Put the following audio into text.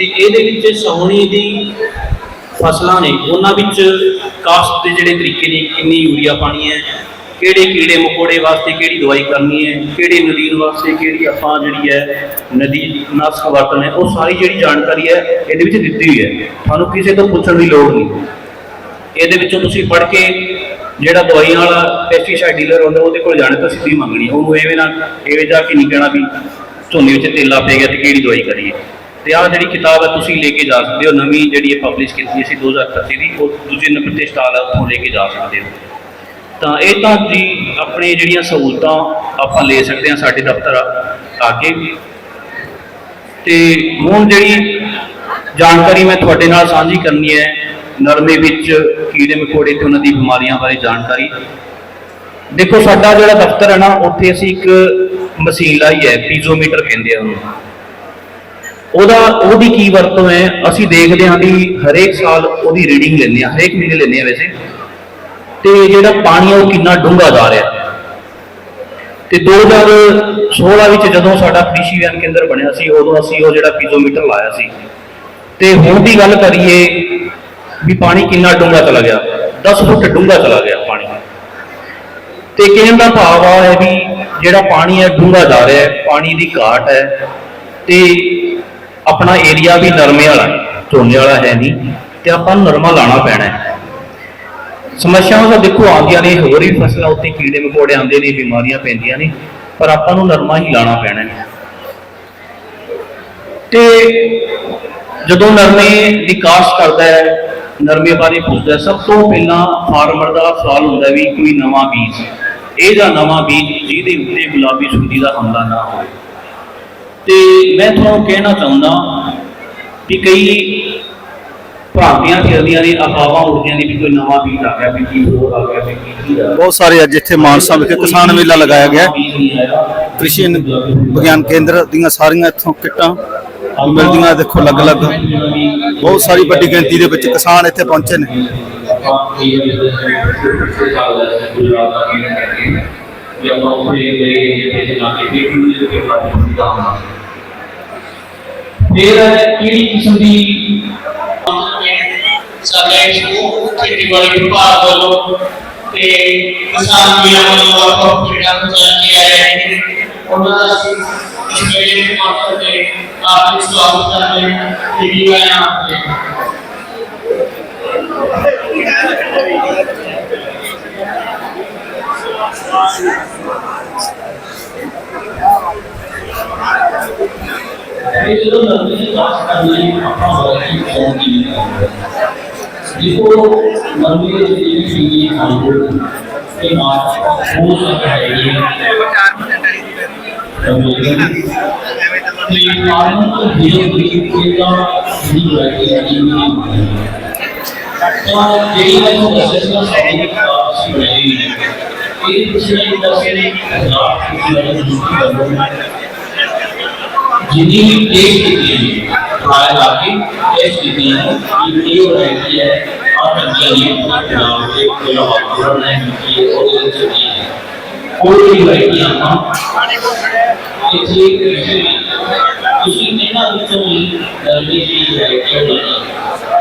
ਤੇ ਇਹਦੇ ਵਿੱਚ ਸੌਣੀ ਦੀ ਫਸਲਾਂ ਨੇ, ਉਹਨਾਂ ਵਿੱਚ ਕਾਸ਼ਤ ਦੇ ਜਿਹੜੇ ਤਰੀਕੇ ਨੇ, ਕਿੰਨੀ ਯੂਰੀਆ ਪਾਣੀ ਹੈ, ਕਿਹੜੇ ਕੀੜੇ ਮਕੌੜੇ ਵਾਸਤੇ ਕਿਹੜੀ ਦਵਾਈ ਕਰਨੀ ਹੈ, ਕਿਹੜੇ ਨਦੀਨ ਵਾਸਤੇ ਕਿਹੜੀ ਆਪਾਂ ਜਿਹੜੀ ਹੈ, ਨਦੀ ਨਾਸ਼ਕ ਵਰਤਣਾ ਹੈ, ਉਹ ਸਾਰੀ ਜਿਹੜੀ ਜਾਣਕਾਰੀ ਹੈ, ਇਹਦੇ ਵਿੱਚ ਦਿੱਤੀ ਹੋਈ ਹੈ। ਤੁਹਾਨੂੰ ਕਿਸੇ ਤੋਂ ਪੁੱਛਣ ਦੀ ਲੋੜ ਨਹੀਂ। ਇਹਦੇ ਵਿੱਚੋਂ ਤੁਸੀਂ ਪੜ੍ਹ ਕੇ ਜਿਹੜਾ ਦਵਾਈਆਂ ਵਾਲਾ ਪੈਸਟੀਸਾਈਡ ਡੀਲਰ ਹੁੰਦਾ, ਉਹਦੇ ਕੋਲ ਜਾਣੇ ਤਾਂ ਸਿੱਧੀ ਮੰਗਣੀ ਉਹਨੂੰ ਐਵੇਂ ਨਾ, ਐਵੇਂ ਜਾ ਕੇ ਨਹੀਂ ਕਹਿਣਾ ਵੀ ਝੋਨੇ ਵਿੱਚ ਤੇਲਾ ਪੈ ਗਿਆ ਤੇ ਕਿਹੜੀ ਦਵਾਈ ਕਰੀਏ। ਤੇ ਆਹ ਜਿਹੜੀ ਕਿਤਾਬ ਹੈ ਤੁਸੀਂ ਲੈ ਕੇ ਜਾ ਸਕਦੇ ਹੋ, ਨਵੀਂ ਜਿਹੜੀ ਇਹ ਪਬਲਿਸ਼ ਕੀਤੀ ਸੀ 2031 ਦੀ, ਉਹ ਦੂਜੇ ਨੰਬਰ ਤੇ ਸਟਾਲ ਹੈ, ਉੱਥੋਂ ਲੈ ਕੇ ਜਾ ਸਕਦੇ ਹੋ। ਤਾਂ ਇਹ ਤਾਂ ਜੀ ਆਪਣੇ ਜਿਹੜੀਆਂ ਸਹੂਲਤਾਂ ਆਪਾਂ ਲੈ ਸਕਦੇ ਹਾਂ ਸਾਡੇ ਦਫ਼ਤਰ ਆ ਆ ਕੇ ਤੇ ਹੁਣ ਜਿਹੜੀ ਜਾਣਕਾਰੀ ਮੈਂ ਤੁਹਾਡੇ ਨਾਲ ਸਾਂਝੀ ਕਰਨੀ ਹੈ, ਨਰਮੇ ਵਿੱਚ ਕੀੜੇ ਮਕੌੜੇ ਤੇ ਉਹਨਾਂ ਦੀ ਬਿਮਾਰੀਆਂ ਬਾਰੇ ਜਾਣਕਾਰੀ। ਦੇਖੋ, ਸਾਡਾ ਜਿਹੜਾ ਦਫ਼ਤਰ ਹੈ ਨਾ, ਉੱਥੇ ਅਸੀਂ ਇੱਕ ਮਸ਼ੀਨ ਲਾਈ ਹੈ, ਪੀਜ਼ੋਮੀਟਰ ਕਹਿੰਦੇ ਆ ਉਹਨੂੰ। ਉਹਦਾ, ਉਹਦੀ ਕੀ ਵਰਤੋਂ ਹੈ? ਅਸੀਂ ਦੇਖਦੇ ਹਾਂ ਵੀ ਹਰੇਕ ਸਾਲ ਉਹਦੀ ਰੀਡਿੰਗ ਲੈਂਦੇ ਹਾਂ, ਹਰੇਕ ਮਹੀਨੇ ਲੈਂਦੇ ਹਾਂ ਵੈਸੇ। ਤੇ ਜਿਹੜਾ ਪਾਣੀ ਆ, ਉਹ ਕਿੰਨਾ ਡੂੰਘਾ ਜਾ ਰਿਹਾ ਤੇ 2016 ਵਿੱਚ ਜਦੋਂ ਸਾਡਾ ਕ੍ਰਿਸ਼ੀ ਵਿਗਿਆਨ ਕੇਂਦਰ ਬਣਿਆ ਸੀ, ਉਦੋਂ ਅਸੀਂ ਉਹ ਜਿਹੜਾ ਪੀਜ਼ੋਮੀਟਰ ਲਾਇਆ ਸੀ। ਤੇ ਹੁਣ ਦੀ ਗੱਲ ਕਰੀਏ ਵੀ ਪਾਣੀ ਕਿੰਨਾ ਡੂੰਘਾ ਚਲਾ ਗਿਆ। 10 ਫੁੱਟ ਡੂੰਘਾ ਚਲਾ ਗਿਆ ਪਾਣੀ। ਤੇ ਕਹਿਣ ਦਾ ਭਾਵ ਆ ਹੈ ਵੀ ਜਿਹੜਾ ਪਾਣੀ ਹੈ, ਡੂੰਘਾ ਜਾ ਰਿਹਾ ਹੈ, ਪਾਣੀ ਦੀ ਘਾਟ ਹੈ। ਤੇ ਆਪਣਾ ਏਰੀਆ ਵੀ ਨਰਮੇ ਵਾਲਾ, ਝੋਨੇ ਵਾਲਾ ਹੈ ਨਹੀਂ, ਤੇ ਆਪਾਂ ਨੂੰ ਨਰਮਾ ਲਾਣਾ ਪੈਣਾ ਹੈ। ਸਮੱਸਿਆਵਾਂ ਤਾਂ ਦੇਖੋ ਆਉਂਦੀਆਂ ਨੇ, ਹੋਰ ਵੀ ਫਸਲਾਂ ਉੱਤੇ ਕੀੜੇ ਮਕੌੜੇ ਆਉਂਦੇ ਨੇ, ਬਿਮਾਰੀਆਂ ਪੈਂਦੀਆਂ ਨੇ, ਪਰ ਆਪਾਂ ਨੂੰ ਨਰਮਾ ਹੀ ਲਾਣਾ ਪੈਣਾ ਹੈ। ਤੇ ਜਦੋਂ ਨਰਮੇ ਦੀ ਕਾਸ਼ਤ ਕਰਦਾ ਹੈ, ਨਰਮੇ ਬਾਰੇ ਪੁੱਛਦਾ ਸਭ ਤੋਂ ਪਹਿਲਾਂ ਫਾਰਮਰ ਦਾ ਸਵਾਲ ਹੁੰਦਾ ਹੈ ਵੀ ਕੋਈ ਨਵਾਂ ਬੀਜ ਇਹਦਾ ਨਵਾਂ ਬੀਜ ਜਿਹਦੇ ਉੱਤੇ ਗੁਲਾਬੀ ਸੁੰਡੀ ਦਾ ਹਮਲਾ ਨਾ ਹੋਵੇ। ਤੇ ਮੈਂ ਤੁਹਾਨੂੰ ਕਹਿਣਾ ਚਾਹੁੰਦਾ ਕਿ ਕਈ ਭ੍ਰਾਂਤੀਆਂ ਚੱਲਦੀਆਂ ਨੇ ਅਫਵਾਹਾਂ ਉੱਡਦੀਆਂ ਨੇ ਵੀ ਕੋਈ ਨਵਾਂ ਬੀਜ ਆ ਗਿਆ ਵੀ ਕੀ ਹੋਰ ਆ ਗਿਆ ਵੀ ਕੀ ਬਹੁਤ ਸਾਰੇ ਅੱਜ ਇੱਥੇ ਮਾਨਸਾ ਵਿਖੇ ਕਿਸਾਨ ਮੇਲਾ ਲਗਾਇਆ ਗਿਆ ਕ੍ਰਿਸ਼ੀ ਵਿਗਿਆਨ ਕੇਂਦਰ ਦੀਆਂ ਸਾਰੀਆਂ ਇੱਥੋਂ ਕਿੱਟਾਂ ਮਿਲਦੀਆਂ ਦੇਖੋ ਅਲੱਗ-ਅਲੱਗ ਬਹੁਤ ਸਾਰੀ ਵੱਡੀ ਗਿਣਤੀ ਦੇ ਵਿੱਚ ਕਿਸਾਨ ਇੱਥੇ ਪਹੁੰਚੇ ਨੇ। ਫਿਰ ਕਿਹੜੀ ਕਿਸਮ ਦੀ ਸਾਡੇ ਸਕੂਲ ਖੇਤੀਬਾੜੀ ਵਿਭਾਗ ਵੱਲੋਂ ਤੇ ਕਿਸਾਨ ਵੀਰਾਂ ਵੱਲੋਂ ਵੱਖ-ਵੱਖ ਖੇਡਾਂ ਖਿਡਾਈਆਂ ਜਾ ਰਹੀਆਂ ਨੇ ਉਹਨਾਂ ਦਾ ਅਸੀਂ ਇਸ ਮੇਲੇ ਦੇ ਮੌਕੇ ਤੇ ਆਪ ਸਵਾਗਤ ਕਰਦੇ ਹਾਂ ਤੇ ਜੀ ਆਇਆਂ ਆਪ ਜੀ ਇਹ ਜਦੋਂ ਨਰਮੇ ਦੀ ਬਾਤ ਕਰਨੀ ਹੈ ਆਪਾਂ ਬੜੀ ਕੌਮ ਦੀ ਦੇਖੋ ਨਰਮੇ ਦੇ ਜਿਹੜੀ ਚੀਜ਼ ਹੈ ਖਾਂਦੇ ਤੇ ਮਾਤ ਹੋ ਸਕਦਾ ਹੈ ਇਹ ਤੇ ਮਾਰਨ ਤੋਂ ਧੀਰੇ ਧੀਰੇ ਕਿਹਦਾ ਨਹੀਂ ਰਹੀ ਹੈ ਤਾਂ ਜਿਹੜੀ ਮੈਂ ਤੁਹਾਨੂੰ ਦੱਸਿਆ ਸੀ ਨਾ ਸਾਡੀ جنہی ٹیس کتنی ہے بھائی باقی ٹیس کتنی ہے کہ ٹیو رہتی ہے اور تنگیہ یہ پوچھنا ہوتے ہیں کہ اللہ حافظ رہا ہے کہ یہ اور دل چکی ہے کوئی بھی بھائی کی آنا کسی ایک کرشن ہے کسی نینا دکھوں میں درمی کی بھائی کی ہونا